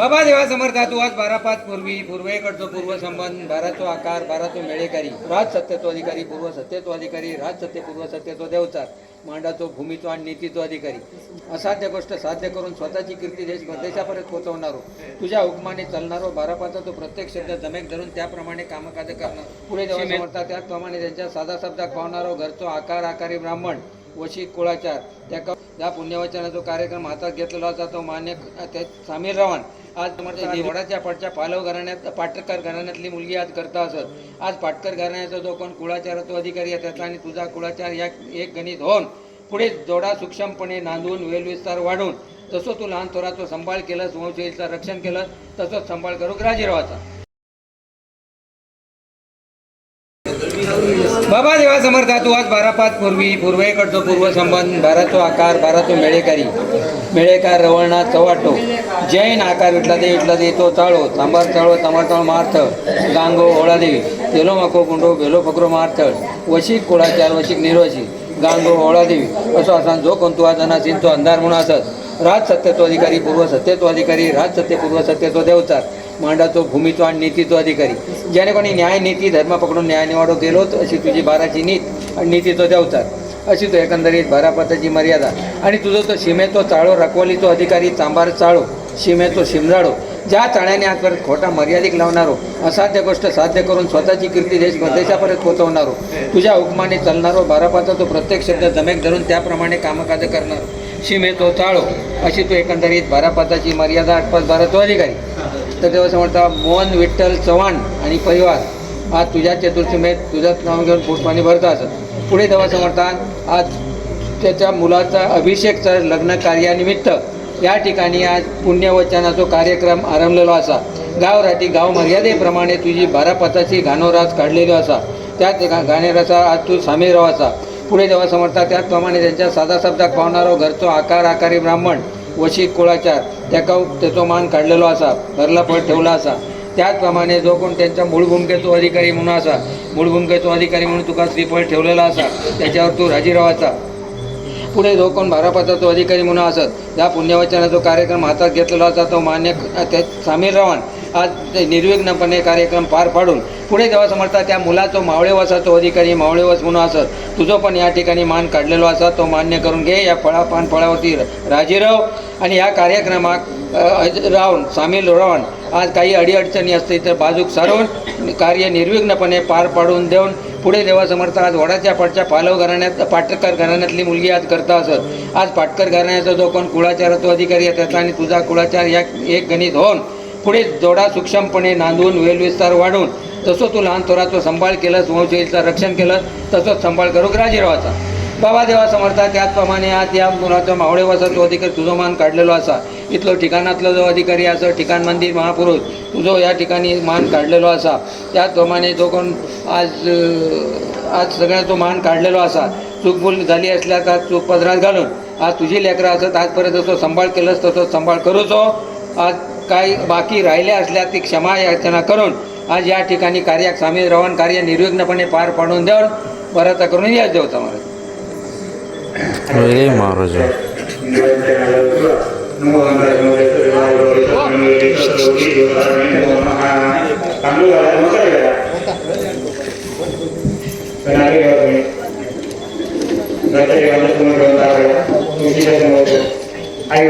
बाबा देवा समर्था तू आज बारा पाच पूर्वी पूर्वेकडचो पूर्व संबंध बाराचो आकार बाराचो मेळेकारी राज सत्तेचो अधिकारी पूर्व सत्तेचो अधिकारी राज सत्ते पूर्व सत्तेचो देवचार मांडाचो भूमीचो आणि नीतीचो अधिकारी. असाध्य गोष्ट साध्य करून स्वतःची कीर्ती देश परदेशापर्यंत पोहोचवणारो तुझ्या हुकमाने चालणारो बारा पाचा तो प्रत्येक शब्द जमेक धरून त्याप्रमाणे कामकाज करणार पुढे देवा समर्था त्याचप्रमाणे त्यांच्या साधा शब्दात पावणारो घरचो आकार आकारी ब्राह्मण वशी कुळाचार. त्या या पुण्यवचनाचा कार्यक्रम हातात घेतलेला होता तो मान्य ते सामील रावण. आज निवडाच्या पडच्या पालव घराण्यात पाटकर घराण्यातली मुलगी आज करता असत. आज पाटकर घराण्याचा जो कोण कुळाचाराचा अधिकारी आहे त्याचा आणि तुझा कुळाचार या एक गणित होऊन पुढे जोडा सूक्ष्मपणे नांदून वेलविस्तार वाढून जसं तू लहान थोराचं सांभाळ केलंस वंशवेलीचं रक्षण केलं तसंच सांभाळ करू राजीरावाचा बाबा देवा समर्था तू आज बारा पाच पूर्वी पूर्वेकडचो पूर्व संबंध बाराचो आकार बाराचो मेळेकारी मेळेकार रवळनाथ चव्हाटो. जैन आकार विटला दे विटला दे तो चाळो थांबार चाळो चांबार चाळो मार्थ गांगो ओळादेवी तेलो माको गुंडो बेलो फकरो मारथळ वशीक कुळाचार वशीक निर्वशी गांगो ओळादेवी असो असा जो कोण तू आज अनासीन तो अंधार म्हणून असत राज सत्यत्व अधिकारी पूर्व सत्यत्व अधिकारी राज सत्य पूर्व सत्यत्व देवचार मांडाचो भूमीचो आणि नीतीत्व अधिकारी. ज्याने कोणी न्याय नीती धर्म पकडून न्याय निवाडो गेलोत अशी तुझी बाराची नीत आणि नीतीत्व देवचार. अशी तो एकंदरीत बारापताची मर्यादा. आणि तुझो तो सीमेतो चाळो रखवालीचो अधिकारी चांबार चाळो शिमेचो शिमजाडो ज्या चाळ्याने आजपर्यंत खोटा मर्यादिक लावणारो असाध्य गोष्ट साध्य करून स्वतःची कीर्ती देश परदेशापर्यंत पोहोचवणारो तुझ्या हुकमाने चालणारो बारापाचा तो प्रत्येक शब्द जमेक धरून त्याप्रमाणे कामकाज करणार. शिमेचो चाळो. अशी तो एकंदरीत बारापाताची मर्यादा आठपास भारत अधिकारी तर तेव्हा समजता मोहन विठ्ठल चव्हाण आणि परिवार आज तुझ्या चतुर्थीमेत तुझंच नाव घेऊन पुष्पाने भरता असत. पुढे तेव्हा समर्थान आज त्याच्या मुलाचा अभिषेकचं लग्न कार्यानिमित्त या ठिकाणी आज पुण्यवचनाचा कार्यक्रम आरंभलेलो असा. गाव राठी गाव मर्यादेप्रमाणे तुझी बारापताची गाणोराज काढलेलो असा. त्याच गा- गाणेराचा आज तू सामील असा पुढे जेव्हा समजता त्याचप्रमाणे त्यांच्या साधा शब्दात पावणारो घरचो आकार आकारी ब्राह्मण वशी कुळाचार त्याका त्याचो मान काढलेलो असा भरला पळ ठेवला असा. त्याचप्रमाणे जो कोण त्यांच्या मूळ भूमिकेचो अधिकारी म्हणून असा मूळ भूमिकेचो अधिकारी म्हणून तुका श्रीफळ ठेवलेला असा त्याच्यावर तू राजीरावाचा. पुढे जो कोण भारापाचा तो अधिकारी म्हणून असत ज्या पुण्यवचनाचा कार्यक्रम हातात घेतलेला असा तो मान्य सामील रावान. आज निर्विघ्नपणे कार्यक्रम पार पाडून पुढे जेव्हा समजता त्या मुलाचो मावळेवासा तो अधिकारी मावळेवास म्हणून असत तुझो पण या ठिकाणी मान काढलेलो असा तो मान्य करून घे. या फळा पान फळावरती राजीराव आणि या कार्यक्रमात राहून सामील राहून आज काही अडीअडचणी असते तर बाजूक सारून कार्य निर्विघ्नपणे पार पाडून देऊन पुढे देवा समर्थ आज वडाच्या पाटच्या पालव घराण्यात पाटकर घराण्यातली मुलगी आज करता असत. आज पाटकर घराण्याचा जो कोण कुळाचाराचा अधिकारी आहे त्याचा आणि तुझा कुळाचार या एक गणित होऊन पुढे जोडा सूक्ष्मपणे नांदून वेलविस्तार वाढून तसं तू लहान थोराचं सांभाळ केलंस वंशवेलीचं रक्षण केलं तसंच सांभाळ करू राजीरावाचा? बाबा देवा समर्था त्याचप्रमाणे आज या मुलाचा मावळेवासाचो अधिकारी तुझो मान काढलेलो असा इथलो ठिकाणातलो जो अधिकारी असं ठिकाण मंदिर महापुरुष तुझो या ठिकाणी मान काढलेलो असा. त्याचप्रमाणे जो कोण आज आज आज सगळ्याचो मान काढलेलो असा. चूक भूल झाली असल्या का चूक पदरात घालून? आज तुझी लेकरं असत आजपर्यंत जसं सांभाळ केलंस तसं सांभाळ करूचो हो. आज काही बाकी राहिल्या असल्या ती क्षमा याचना करून आज या ठिकाणी कार्यात सामील राहून कार्य निर्विघ्नपणे पार पाडून देऊन बराचा करून याच देवता महाराज. महाराज. आई